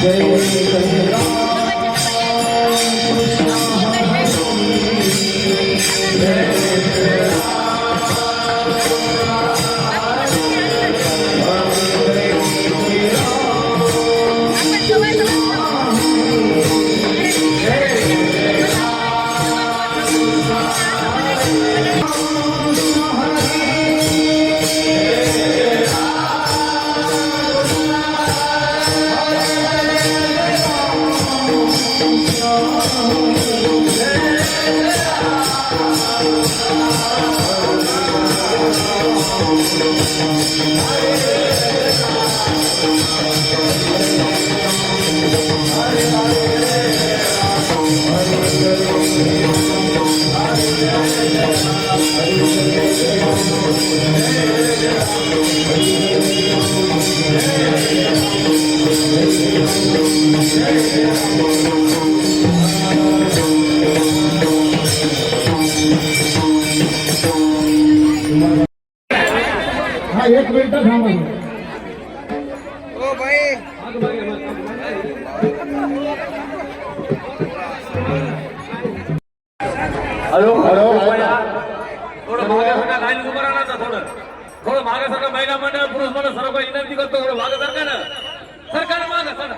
Jai Hare Krishna हा एक minute थांबा. ओ भाई. हॅलो. हॅलो. थोडं मागे सरका लाईन उभं राहणार ना थोडं. थोडं मागे सरका महिला मंडळ पुरुष मंडळ सर्व विनंती करतो थोडं मागे सरका ना सरकार मागे सर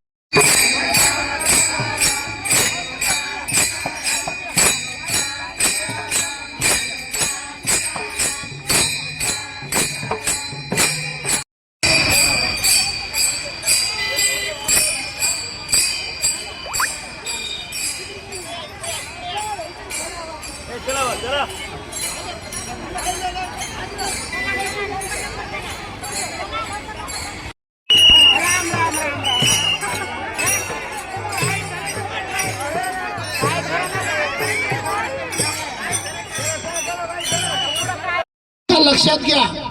लक्षात घ्या.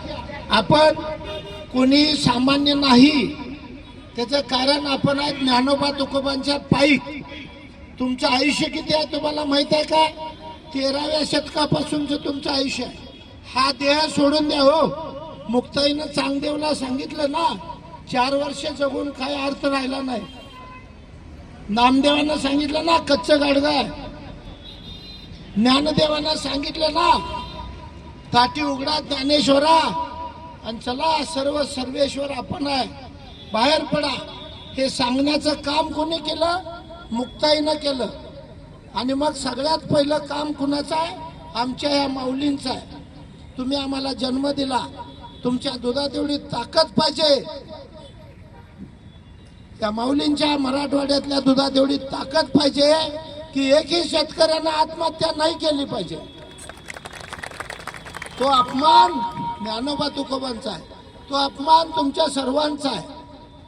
आपण कोणी सामान्य नाही. त्याचं कारण आपण आहे ज्ञानोबा तुकोबांच्या पायी. तुमचं आयुष्य किती आहे तुम्हाला माहीत आहे का? तेराव्या शतकापासूनचं तुमचं आयुष्य आहे. हा देह सोडून द्या हो. मुक्ताईनं चांगदेवला सांगितलं ना चार वर्ष जगून काय अर्थ राहिला नाही. नामदेवानं सांगितलं ना कच्चं गाडगा ज्ञानदेवांना ज्ञानदेवानं सांगितलं ना ताटी उघडा ज्ञानेश्वरा. आणि चला सर्व सर्वेश्वर आपण आहे. बाहेर पडा. हे सांगण्याचं काम कोणी केलं? मुक्ताईनं केलं. आणि मग सगळ्यात पहिलं काम कुणाचं आहे? आमच्या या माऊलींचं आहे. तुम्ही आम्हाला जन्म दिला. तुमच्या दुधात एवढी ताकद पाहिजे. त्या माऊलींच्या मराठवाड्यातल्या दुधात एवढी ताकद पाहिजे की एकही शेतकऱ्यानं आत्महत्या नाही केली पाहिजे. तो अपमान ज्ञानोबा तुकोबांचा आहे. तो अपमान तुमच्या सर्वांचा आहे.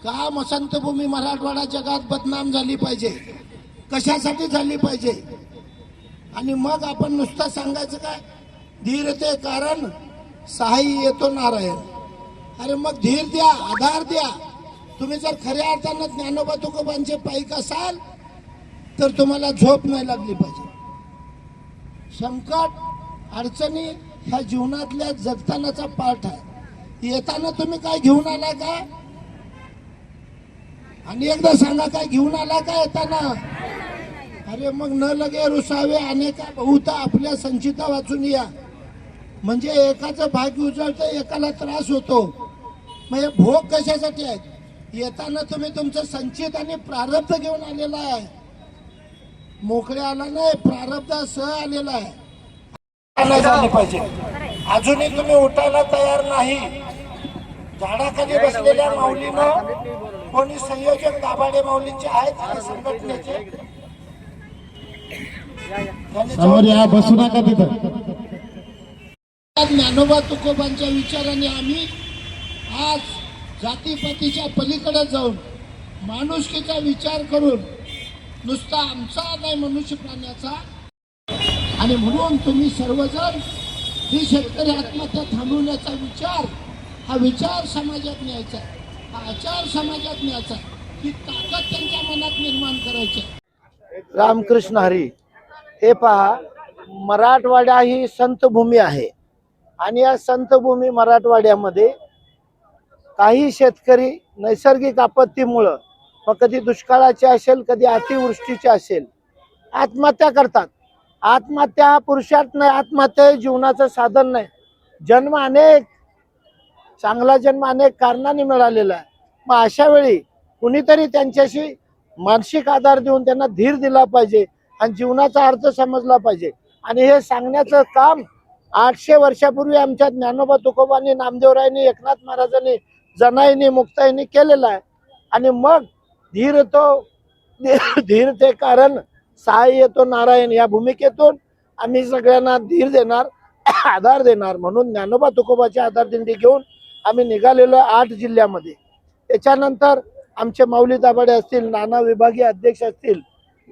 का मसंतभूमी मराठवाडा जगात बदनाम झाली पाहिजे. कशासाठी झाली पाहिजे? आणि मग आपण नुसतं सांगायचं काय? धीर ते कारण सहाय्य येतो नारायण. अरे मग धीर द्या आधार द्या. तुम्ही जर खऱ्या अर्थानं ज्ञानोबा तुकोबांचे पाईक असाल तर तुम्हाला झोप नाही लागली पाहिजे. संकट अडचणी ह्या जीवनातल्या जगतानाचा पाठ आहे. येताना तुम्ही काय घेऊन आला का? आणि एकदा सांगा काय घेऊन आला का येताना? अरे मग न लगे रुसावे अनेका बहुता आपल्या संचिता वाचून या. म्हणजे एकाचं भाग्य उजळतं एकाला त्रास होतो. मग हे भोग कशासाठी आहेत? येताना तुम्ही तुमचं संचित आणि प्रारब्ध घेऊन आलेला आहे. मोकळ्या आला नाही प्रारब्ध सह आलेला आहे. नाही झाली पाहिजे. अजूनही तुम्ही उठायला तयार नाही. झाडाखाली बसलेल्या माऊलीनं कोणी संयोजक दाभाडे माऊलींचे आहेत संघटनेचे? त्यांनी समोर या बसू नका तिथं. ज्ञानोबा तुकोबांच्या विचाराने आम्ही आज जातीपातीच्या पलीकडे जाऊन माणुसकीचा विचार करून नुसता आमचा नाही मनुष्य प्राण्याचा आणि म्हणून तुम्ही सर्वजण ही शेतकरी आत्महत्या थांबवण्याचा विचार हा विचार समाजात न्यायचा आहे. हा आचार समाजात न्यायचा आहे. ही ताकद त्यांच्या मनात निर्माण करायची रामकृष्ण हरी हे पहा मराठवाडा ही संतभूमी आहे आणि या संतभूमी मराठवाड्यामध्ये काही शेतकरी नैसर्गिक आपत्तीमुळं मग कधी दुष्काळाचे असेल कधी अतिवृष्टीचे असेल आत्महत्या करतात आत्महत्या पुरुषार्थ नाही आत्महत्या हे जीवनाचं साधन नाही. जन्म अनेक चांगला जन्म अनेक कारणाने मिळालेला आहे. मग अशा वेळी कुणीतरी त्यांच्याशी मानसिक आधार देऊन त्यांना धीर दिला पाहिजे आणि जीवनाचा अर्थ समजला पाहिजे. आणि हे सांगण्याचं काम आठशे वर्षापूर्वी आमच्या ज्ञानोबा तुकोबांनी नामदेवरायांनी एकनाथ महाराजांनी जनाईनी मुक्ताईनी केलेलं आहे. आणि मग धीर तो धीर ते कारण सहाय्य येतो नारायण या भूमिकेतून आम्ही सगळ्यांना धीर देणार आधार देणार. म्हणून ज्ञानोबा तुकोबाची आधार दिंडी घेऊन आम्ही निघालेलो आठ जिल्ह्यामध्ये. त्याच्यानंतर आमचे माऊली दाभाडे असतील नाना विभागीय अध्यक्ष असतील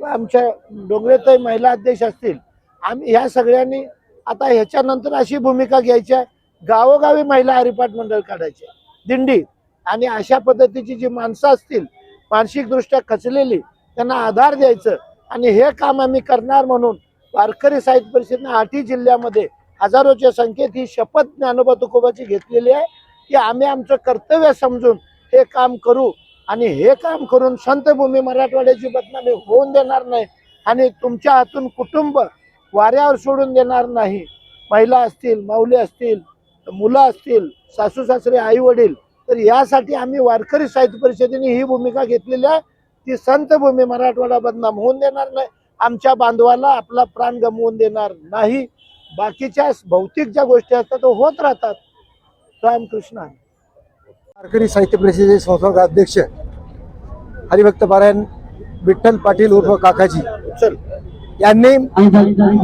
आमच्या डोंगरेतही महिला अध्यक्ष असतील आम्ही ह्या सगळ्यांनी आता ह्याच्यानंतर अशी भूमिका घ्यायची आहे. गावोगावी महिला हरिपाठ मंडळ काढायचे दिंडी आणि अशा पद्धतीची जी माणसं असतील मानसिकदृष्ट्या खचलेली त्यांना आधार द्यायचं. आणि हे काम आम्ही करणार म्हणून वारकरी साहित्य परिषदेनं आठही जिल्ह्यामध्ये हजारोच्या संख्येत ही शपथ ज्ञानोबा तुकोबाची घेतलेली आहे की आम्ही आमचं कर्तव्य समजून हे काम करू. आणि हे काम करून संतभूमी मराठवाड्याची बदनामी होऊन देणार नाही आणि तुमच्या हातून कुटुंब वाऱ्यावर सोडून देणार नाही. महिला असतील माऊली असतील मुलं असतील सासू सासरे आई वडील तर यासाठी आम्ही वारकरी साहित्य परिषदेने ही भूमिका घेतलेली आहे. की संतभूमी मराठवाडा बदनाम होऊन देणार नाही. आमच्या बांधवाला आपला प्राण गमवून देणार नाही. बाकीच्या भौतिक ज्या गोष्टी असतात त्या होत राहतात. रामकृष्ण. वारकरी साहित्य परिषदेचे संस्थापक अध्यक्ष हरिभक्त पारायण विठ्ठल पाटील उर्फ काकाजी चल. यांनी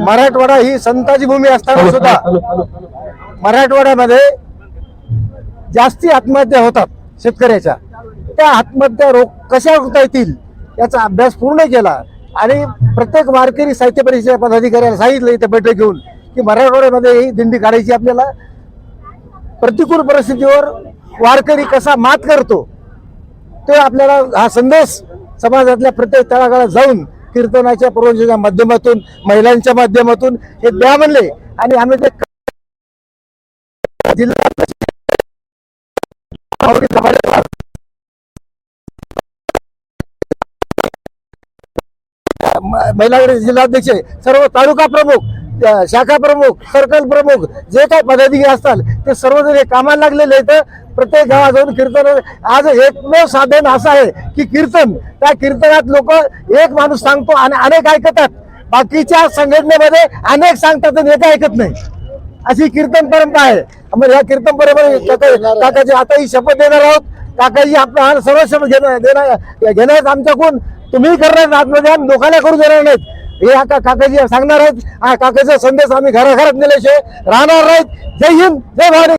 मराठवाडा ही संताची भूमी असताना सुद्धा मराठवाड्यामध्ये जास्ती आत्महत्या होतात शेतकऱ्याच्या. त्या आत्महत्या रोख कशा रोखता येतील याचा अभ्यास पूर्ण केला. आणि प्रत्येक वारकरी साहित्य परिषदेच्या पदाधिकाऱ्याला सांगितलं इथे बैठक घेऊन की मराठवाड्यामध्ये ही दिंडी काढायची आपल्याला. प्रतिकूल परिस्थितीवर वारकरी कसा मात करतो ते आपल्याला हा संदेश समाजातल्या प्रत्येक तळागाळात जाऊन कीर्तनाच्या प्रवचनाच्या माध्यमातून महिलांच्या माध्यमातून हे द्या म्हणले. आणि आम्ही ते जिल्हा महिला जिल्हाध्यक्ष सर्व तालुका प्रमुख शाखा प्रमुख सर्कल प्रमुख जे काही पदाधिकारी असतात ते सर्वजण हे कामाला लागलेले आहेत. प्रत्येक गावात जाऊन कीर्तन आज एकमेव साधन असं आहे की कीर्तन. त्या कीर्तनात लोक एक माणूस सांगतो आणि अनेक ऐकतात. बाकीच्या संघटनेमध्ये अनेक सांगतात आणि एक ऐकत नाही. अशी कीर्तन परंपरा आहे. मग या कीर्तन परंपरा काकाची आता ही शपथ देणार आहोत. काकाजी आपला हा सर्व शपथ घेणार देणार घेणार आमच्याकडून. तुम्ही करणार आत्मध्यान आम्ही लोकांना करू देणार नाहीत. हे का काकाजी सांगणार आहेत हा काकाचा संदेश आम्ही घराघरात नेल्याशिवाय राहणार नाहीत. जय हिंद जय भारत.